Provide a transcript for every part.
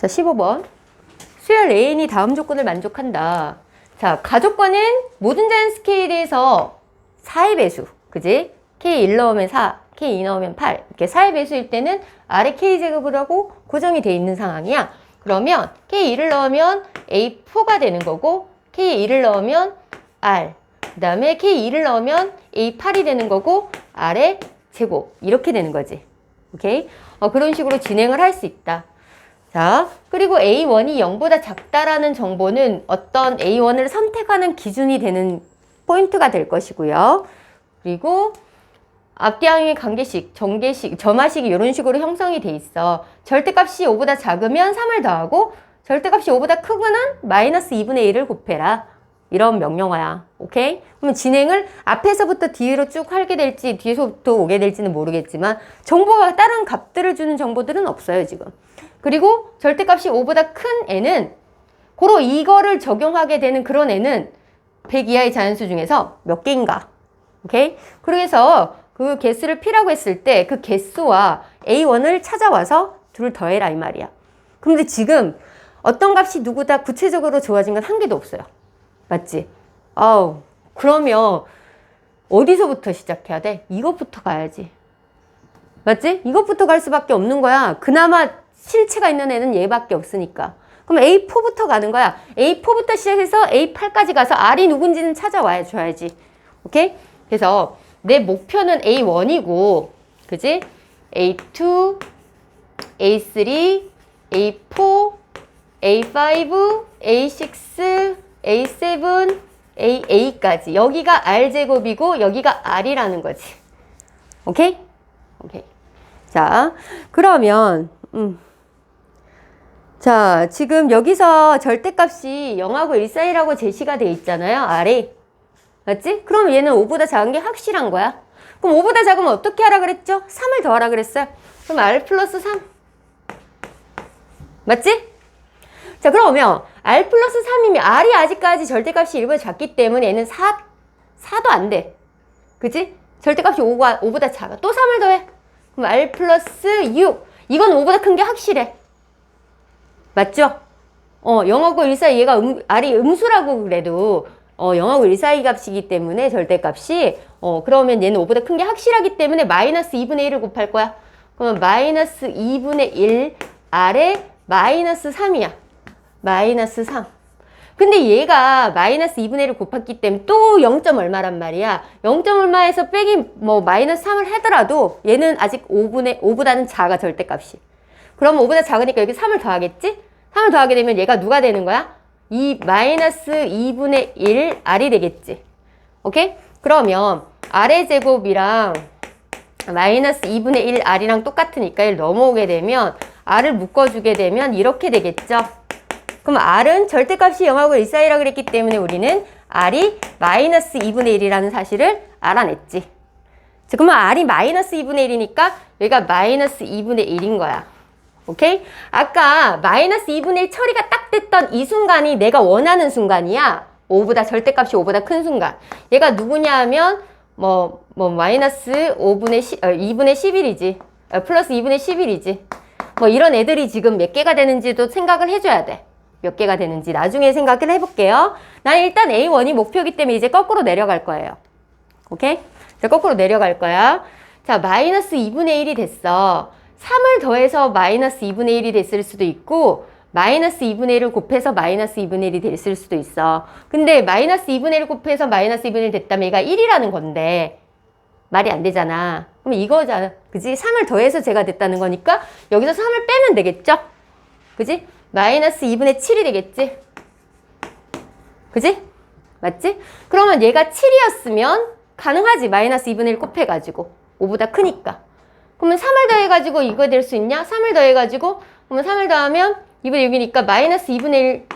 자, 15번. 수열 AN이 다음 조건을 만족한다. 자, 가족과는 모든 자연 스케일에서 4의 배수. 그지? K1 넣으면 4, K2 넣으면 8. 이렇게 4의 배수일 때는 아래 K제곱을 하고 고정이 돼 있는 상황이야. 그러면 K2를 넣으면 A4가 되는 거고, K2를 넣으면 R. 그 다음에 K2를 넣으면 A8이 되는 거고, 아래 제곱. 이렇게 되는 거지. 오케이? 어, 그런 식으로 진행을 할 수 있다. 자, 그리고 A1이 0보다 작다라는 정보는 어떤 A1을 선택하는 기준이 되는 포인트가 될 것이고요. 그리고 앞뒤항의 관계식, 전개식, 점화식이 이런 식으로 형성이 돼 있어. 절대값이 5보다 작으면 3을 더하고 절대값이 5보다 크거는 마이너스 2분의 1을 곱해라. 이런 명령어야. 오케이? 그러면 진행을 앞에서부터 뒤로 쭉 하게 될지 뒤에서부터 오게 될지는 모르겠지만 정보가 다른 값들을 주는 정보들은 없어요, 지금. 그리고 절대값이 5보다 큰 애는 고로 이거를 적용하게 되는 그런 애는 100 이하의 자연수 중에서 몇 개인가? 오케이? 그래서 그 개수를 P라고 했을 때 그 개수와 A1을 찾아와서 둘을 더해라 이 말이야. 근데 지금 어떤 값이 누구다 구체적으로 좋아진 건 한 개도 없어요. 맞지? 아우, 그러면 어디서부터 시작해야 돼? 이것부터 가야지. 맞지? 이것부터 갈 수밖에 없는 거야. 그나마 실체가 있는 애는 얘밖에 없으니까. 그럼 A4부터 가는 거야. A4부터 시작해서 A8까지 가서 R이 누군지는 찾아와야 줘야지. 오케이? 그래서 내 목표는 A1이고, 그지? A2, A3, A4, A5, A6, A7, AA 까지. 여기가 R제곱이고, 여기가 R이라는 거지. 오케이? 오케이. 자, 그러면, 음. 자, 지금 여기서 절대값이 0하고 1 사이라고 제시가 돼 있잖아요. 아래. 맞지? 그럼 얘는 5보다 작은 게 확실한 거야. 그럼 5보다 작으면 어떻게 하라 그랬죠? 3을 더하라 그랬어요. 그럼 R 플러스 3. 맞지? 자, 그러면 R 플러스 3이면 R이 아직까지 절대값이 1보다 작기 때문에 얘는 4, 4도 안 돼. 그지? 절대값이 5가, 5보다 작아. 또 3을 더해. 그럼 R 플러스 6. 이건 5보다 큰 게 확실해. 맞죠? 어, 0하고 1 사이 얘가 음, R이 음수라고 그래도 어, 0하고 1 사이 값이기 때문에 절대값이 어, 그러면 얘는 5보다 큰 게 확실하기 때문에 마이너스 2분의 1을 곱할 거야. 그러면 마이너스 2분의 1 아래 마이너스 3이야. 마이너스 3. 근데 얘가 마이너스 2분의 1을 곱했기 때문에 또 0. 얼마란 말이야. 0. 얼마에서 빼기 뭐 마이너스 3을 하더라도 얘는 아직 5분의 5보다는 작아 절대값이. 그러면 5보다 작으니까 여기 3을 더하겠지? 3을 더하게 되면 얘가 누가 되는 거야? 이 마이너스 2분의 1 R이 되겠지. 오케이? 그러면 R의 제곱이랑 마이너스 2분의 1 R이랑 똑같으니까 1 넘어오게 되면 R을 묶어주게 되면 이렇게 되겠죠. 그럼 R은 절대값이 0하고 1 사이라 그랬기 때문에 우리는 R이 마이너스 2분의 1이라는 사실을 알아냈지. 자, 그러면 R이 마이너스 2분의 1이니까 여기가 마이너스 2분의 1인 거야. 오케이? 아까 마이너스 2분의 1 처리가 딱 됐던 이 순간이 내가 원하는 순간이야. 5보다 절대값이 5보다 큰 순간. 얘가 누구냐 하면 뭐, 뭐 마이너스 5분의 10, 어, 2분의 11이지. 어, 플러스 2분의 11이지. 뭐 이런 애들이 지금 몇 개가 되는지도 생각을 해줘야 돼. 몇 개가 되는지 나중에 생각을 해볼게요. 난 일단 A1이 목표이기 때문에 이제 거꾸로 내려갈 거예요. 오케이? 자, 거꾸로 내려갈 거야. 자, 마이너스 2분의 1이 됐어. 3을 더해서 마이너스 2분의 1이 됐을 수도 있고 마이너스 2분의 1을 곱해서 마이너스 2분의 1이 됐을 수도 있어. 근데 마이너스 2분의 1을 곱해서 마이너스 2분의 1 됐다면 얘가 1이라는 건데 말이 안 되잖아. 그럼 이거잖아. 그지? 3을 더해서 제가 됐다는 거니까 여기서 3을 빼면 되겠죠? 그지? 마이너스 2분의 7이 되겠지? 그지? 맞지? 그러면 얘가 7이었으면 가능하지. 마이너스 2분의 1 곱해가지고. 5보다 크니까. 그러면 3을 더해가지고 이거 될 수 있냐? 3을 더해가지고 그러면 3을 더하면 2분의 6이니까 마이너스 2분의 1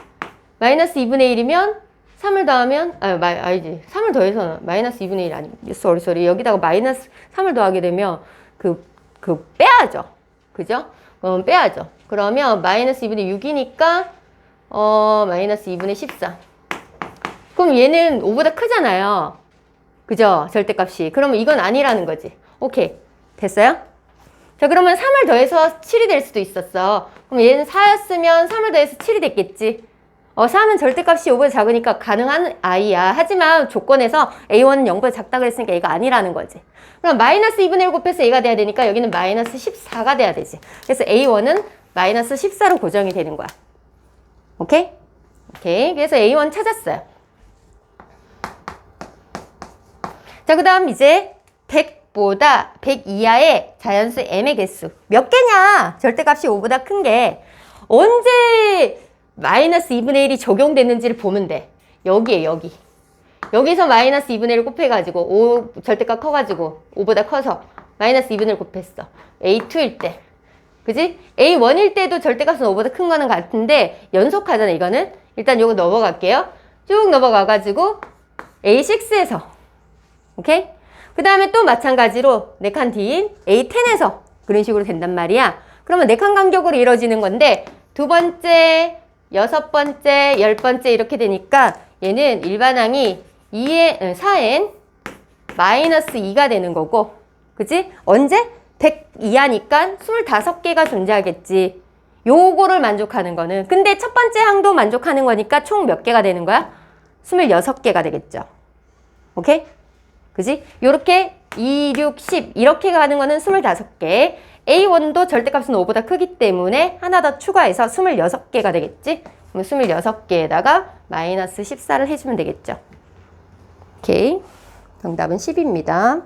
마이너스 2분의 1이면 3을 더하면 아, 마, 아니지. 3을 더해서 마이너스 2분의 1 아니 쏘리 쏘리 여기다가 마이너스 3을 더하게 되면 그, 그 빼야죠. 그죠? 그럼 빼야죠. 그러면 마이너스 2분의 6이니까 어 마이너스 2분의 14 그럼 얘는 5보다 크잖아요. 그죠? 절대값이. 그러면 이건 아니라는 거지. 오케이. 됐어요? 자, 그러면 3을 더해서 7이 될 수도 있었어. 그럼 얘는 4였으면 3을 더해서 7이 됐겠지. 어, 3은 절대값이 5보다 작으니까 가능한 아이야. 하지만 조건에서 A1은 0보다 작다 그랬으니까 얘가 아니라는 거지. 그럼 마이너스 2분의 1 곱해서 A가 돼야 되니까 여기는 마이너스 14가 돼야 되지. 그래서 A1은 마이너스 14로 고정이 되는 거야. 오케이? 오케이. 그래서 A1 찾았어요. 자, 그 다음 이제 100 보다 100 이하의 자연수 m의 개수. 몇 개냐? 절대값이 5보다 큰 게 언제 마이너스 2분의 1이 적용됐는지를 보면 돼. 여기에 여기. 여기서 마이너스 2분의 1 곱해가지고 5 절대값 커가지고 5보다 커서 마이너스 2분의 1 곱했어. A2일 때. 그지? A1일 때도 절대값은 5보다 큰 거는 같은데 연속하잖아 이거는. 일단 요거 넘어갈게요. 쭉 넘어가가지고 A6에서 오케이? 그 다음에 또 마찬가지로 네칸 뒤인 A10에서 그런 식으로 된단 말이야. 그러면 네칸 간격으로 이루어지는 건데 두 번째, 여섯 번째, 열 번째 이렇게 되니까 얘는 일반항이 2에, 4n 마이너스 2가 되는 거고 그지? 언제? 100 이하니까 25개가 존재하겠지. 요거를 만족하는 거는 근데 첫 번째 항도 만족하는 거니까 총 몇 개가 되는 거야? 26개가 되겠죠. 오케이? 그지? 요렇게 2, 6, 10 이렇게 가는 거는 25개. A1도 절대값은 5보다 크기 때문에 하나 더 추가해서 26개가 되겠지? 그럼 26개에다가 마이너스 14를 해주면 되겠죠. 오케이. 정답은 10입니다.